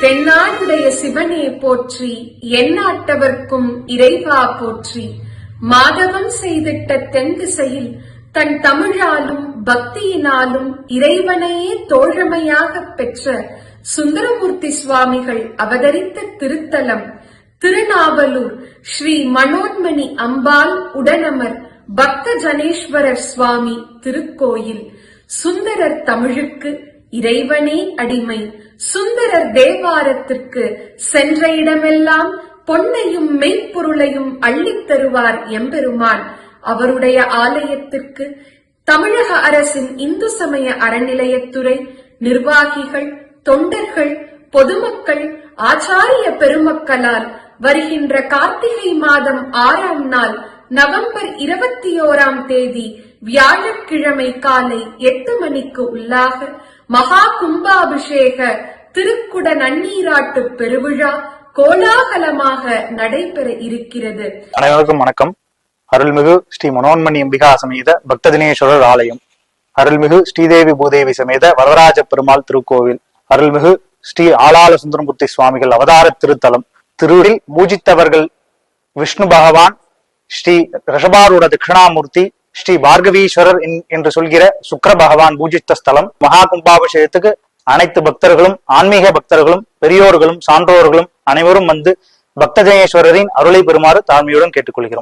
தென்னாடுடைய சிவனே போற்றி எந்நாட்டவர்க்கும் இறைவா போற்றி. மாதவன் செய்திட்ட தென் திசையில் தன் தமிழாலும் பக்தியினாலும் இறைவனையே தோழமையாக பெற்ற சுந்தரமூர்த்தி சுவாமிகள் அவதரித்த திருத்தலம் திருநாவலூர் ஸ்ரீ மனோன்மணி அம்பாள் உடனமர் பக்த ஜனேஸ்வரர் சுவாமி திருக்கோயில் சுந்தரர் தமிழுக்கு இறைவனே அடிமை சுந்தரர் தேவாரத்திற்கு சென்ற இடமெல்லாம் பொன்னையும் மெய்ப்பொருளையும் அள்ளித் தருவார் எம்பெருமான். அவருடைய ஆலயத்திற்கு தமிழக அரசின் இந்து சமய அறநிலையத்துறை நிர்வாகிகள் தொண்டர்கள் பொதுமக்கள் ஆச்சாரிய பெருமக்களால் வருகின்ற கார்த்திகை மாதம் ஆறாம் நாள் நவம்பர் இருபத்தி ஓராம் தேதி வியாழக்கிழமை காலை எட்டு மணிக்கு உள்ளாக மகா கும்பாபிஷேக திருக்குட நன்னீராட்டு பெருவிழா கோலாகலமாக நடைபெற இருக்கிறது. அனைவருக்கும் வணக்கம். அருள்மிகு ஸ்ரீ மனோன்மணி அம்பிகா சமேத பக்த தினேஸ்வரர் ஆலயம். அருள்மிகு ஸ்ரீதேவி பூதேவி சமேத வரதராஜ பெருமாள் திருக்கோவில். அருள்மிகு ஸ்ரீ ஆளாள சுந்தரமூர்த்தி சுவாமிகள் அவதார திருத்தலம். திருவில் பூஜித்தவர்கள் விஷ்ணு பகவான் ஸ்ரீ ரிஷபாரூட தட்சிணாமூர்த்தி ஸ்ரீ பார்கவீஸ்வரர் என்று சொல்கிற சுக்கிர பகவான் பூஜித்த ஸ்தலம் மகா கும்பாபிஷேகத்துக்கு அனைத்து பக்தர்களும் ஆன்மீக பக்தர்களும் பெரியோர்களும் சான்றோர்களும் அனைவரும் வந்து பக்தஜயேஸ்வரரின் அருளை பெறுமாறு தாழ்மையுடன் கேட்டுக்கொள்கிறோம்.